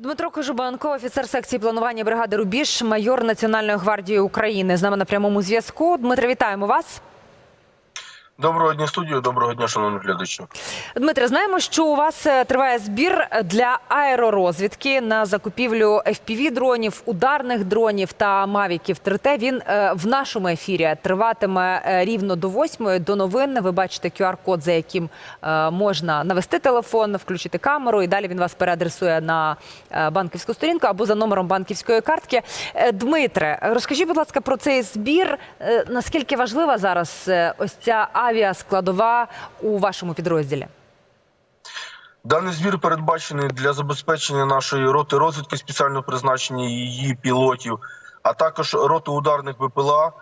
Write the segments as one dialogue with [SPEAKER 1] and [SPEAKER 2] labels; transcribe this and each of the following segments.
[SPEAKER 1] Дмитро Кожубанко, офіцер секції планування бригади Рубіж, майор Національної гвардії України. З нами на прямому зв'язку. Дмитро, вітаємо вас.
[SPEAKER 2] Доброго дня, студію. Доброго дня, шановні глядачі.
[SPEAKER 1] Дмитре, знаємо, що у вас е, триває збір для аеророзвідки на закупівлю fpv дронів, ударних дронів та мавіків 3T. Він е, в нашому ефірі триватиме е, рівно до 8 до новин. Ви бачите QR-код, за яким можна навести телефон, включити камеру, і далі він вас переадресує на банківську сторінку або за номером банківської картки. Дмитре, розкажіть, будь ласка, про цей збір. Наскільки важлива зараз ось ця авіаскладова у вашому підрозділі?
[SPEAKER 2] Даний збір передбачений для забезпечення нашої роти розвідки спеціального призначення її пілотів, а також роти ударних БПЛА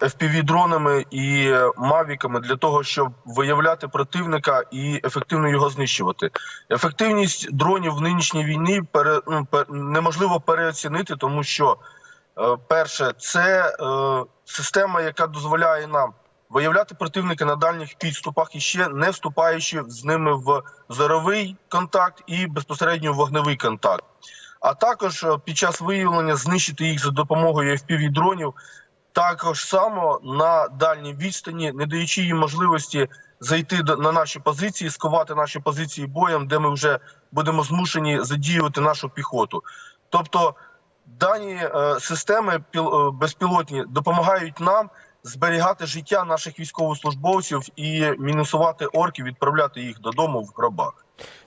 [SPEAKER 2] fpv дронами і е, мавіками для того, щоб виявляти противника і ефективно його знищувати. Ефективність дронів в нинішній війні пере, ну, неможливо переоцінити, тому що е, перше, це е, система, яка дозволяє нам виявляти противника на дальніх підступах і ще не вступаючи з ними в зоровий контакт і безпосередньо вогневий контакт. А також е, під час виявлення знищити їх за допомогою fpv дронів також само на дальній відстані, не даючи їм можливості зайти на наші позиції, сковати наші позиції боєм, де ми вже будемо змушені задіювати нашу піхоту. Тобто дані е, системи е, безпілотні допомагають нам зберігати життя наших військовослужбовців і мінусувати орків, відправляти їх додому в гробах.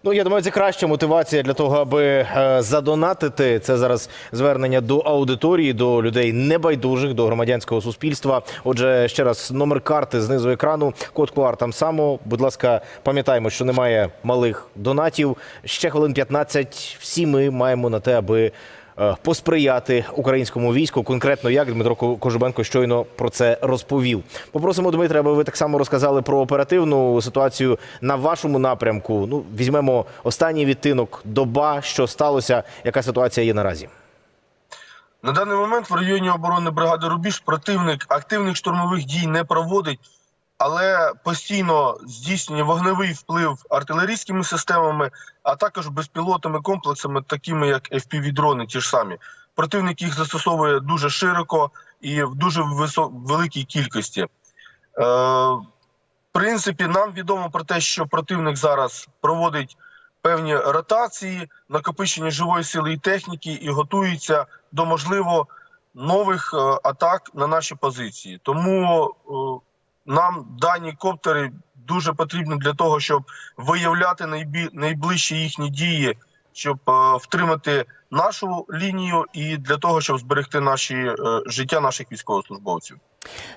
[SPEAKER 3] Ну, я думаю, це краща мотивація для того, аби е, задонатити. Це зараз звернення до аудиторії, до людей небайдужих, до громадянського суспільства. Отже, ще раз номер карти знизу екрану, код QR там само. Будь ласка, пам'ятаємо, що немає малих донатів. Ще хвилин 15. Всі ми маємо на те, аби посприяти українському війську. Конкретно як Дмитро Кожубенко щойно про це розповів. Попросимо Дмитра, аби ви так само розказали про оперативну ситуацію на вашому напрямку. Ну, візьмемо останній відтинок, доба, що сталося, яка ситуація є наразі.
[SPEAKER 2] На даний момент в районі оборони бригади Рубіж противник активних штурмових дій не проводить, але постійно здійснює вогневий вплив артилерійськими системами, а також безпілотними комплексами, такими як FPV-дрони, ті ж самі. Противник їх застосовує дуже широко і в дуже великій кількості. Е, в принципі, нам відомо про те, що противник зараз проводить певні ротації, накопичення живої сили і техніки, і готується до можливо нових е, атак на наші позиції. Тому е, нам дані коптери дуже потрібні для того, щоб виявляти найбі- найближчі їхні дії, щоб е, втримати нашу лінію і для того, щоб зберегти наші е, життя наших військовослужбовців.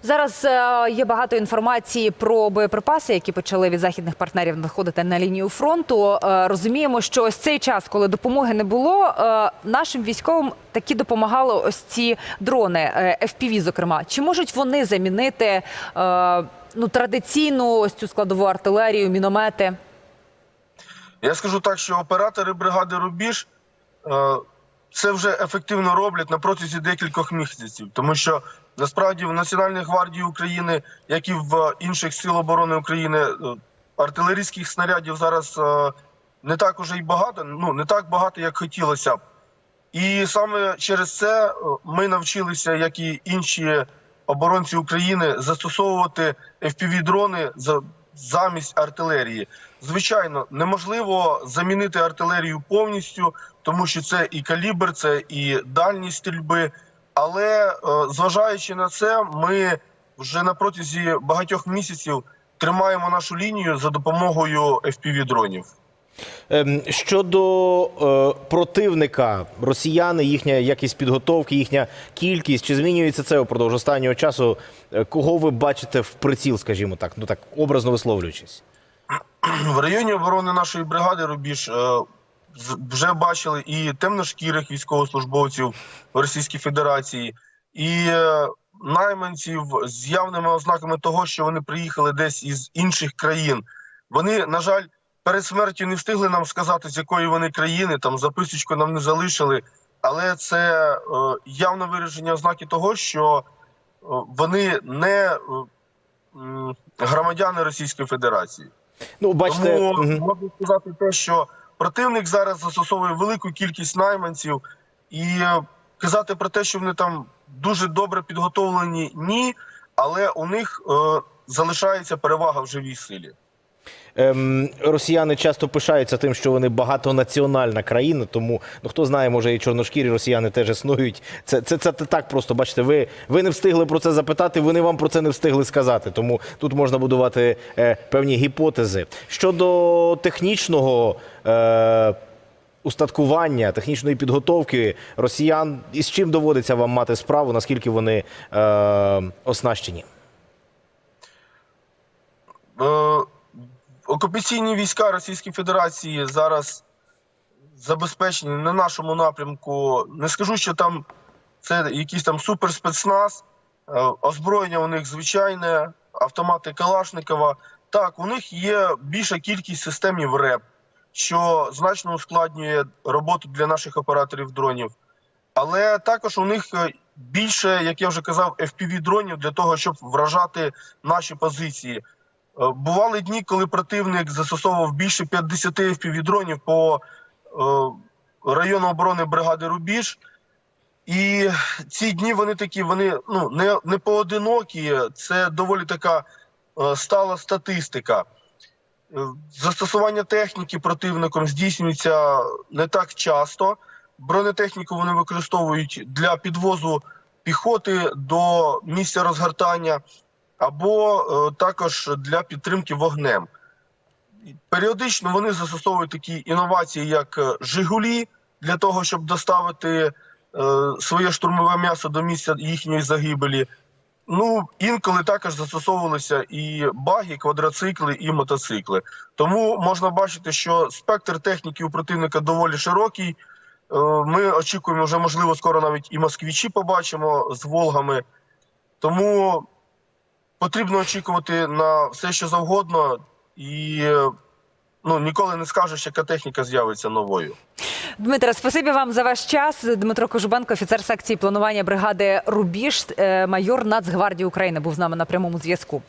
[SPEAKER 1] Зараз е, є багато інформації про боєприпаси, які почали від західних партнерів надходити на лінію фронту. Е, розуміємо, що ось цей час, коли допомоги не було, е, нашим військовим такі допомагали ось ці дрони, FPV, зокрема. Чи можуть вони замінити ну традиційну ось цю складову артилерію, міномети?
[SPEAKER 2] Я скажу так, що оператори бригади Рубіж це вже ефективно роблять на протязі декількох місяців, тому що насправді в Національній гвардії України, як і в інших сил оборони України, е, артилерійських снарядів зараз е, не так уже й багато, ну не так багато, як хотілося б. І саме через це е, ми навчилися, як і інші оборонці України, застосовувати FPV-дрони за- замість артилерії. Звичайно, неможливо замінити артилерію повністю, тому що це і калібр, це і дальність стрільби. Але е, зважаючи на це, ми вже на протязі багатьох місяців тримаємо нашу лінію за допомогою FPV-дронів.
[SPEAKER 3] Ем, Щодо е, противника, росіяни, їхня якість підготовки, їхня кількість, чи змінюється це упродовж останнього часу? Е, Кого ви бачите в приціл, скажімо так, ну так образно висловлюючись?
[SPEAKER 2] в районі оборони нашої бригади Рубіж е, вже бачили і темношкірих військовослужбовців Російської Федерації, і е, найманців з явними ознаками того, що вони приїхали десь із інших країн. Вони, на жаль, перед смертю не встигли нам сказати, з якої вони країни, там записочку нам не залишили. Але це е, явно вираження ознаки того, що е, вони не е, громадяни Російської Федерації.
[SPEAKER 3] Ну, бачите,
[SPEAKER 2] Тому можу сказати те, що противник зараз застосовує велику кількість найманців, і казати про те, що вони там дуже добре підготовлені, ні, але у них е, залишається перевага в живій силі.
[SPEAKER 3] Ем, росіяни часто пишаються тим, що вони багатонаціональна країна, тому ну хто знає, може і чорношкірі росіяни теж існують. Це, це, це так просто. Бачите, ви, ви не встигли про це запитати, вони вам про це не встигли сказати. Тому тут можна будувати е, певні гіпотези. Щодо технічного. Е, Устаткування технічної підготовки росіян із чим доводиться вам мати справу, наскільки вони е, оснащені?
[SPEAKER 2] Окупаційні війська Російської Федерації зараз забезпечені на нашому напрямку. Не скажу, що там це якийсь там суперспецназ, е, озброєння у них звичайне, автомати Калашникова. Так, у них є більша кількість системів РЕП, що значно ускладнює роботу для наших операторів дронів. Але також у них е, більше, як я вже казав, fpv дронів для того, щоб вражати наші позиції. Е, Бували дні, коли противник застосовував більше 50 fpv дронів по е, району оборони бригади Рубіж. І ці дні вони такі, вони ну не, не поодинокі, це доволі така е, стала статистика. Застосування техніки противником здійснюється не так часто. Бронетехніку вони використовують для підвозу піхоти до місця розгортання або е, також для підтримки вогнем. Періодично вони застосовують такі інновації, як е, Жигулі, для того, щоб доставити е, своє штурмове м'ясо до місця їхньої загибелі. Ну, інколи також застосовувалися і баги, квадроцикли, і мотоцикли. Тому можна бачити, що спектр техніки у противника доволі широкий. Ми очікуємо, вже можливо, скоро навіть і москвічі побачимо з Волгами. Тому потрібно очікувати на все, що завгодно, і е, ну, ніколи не скажеш, яка техніка з'явиться новою.
[SPEAKER 1] Дмитре, спасибі вам за ваш час. Дмитро Кожубенко, офіцер секції планування бригади Рубіж, е, майор Нацгвардії України, був з нами на прямому зв'язку.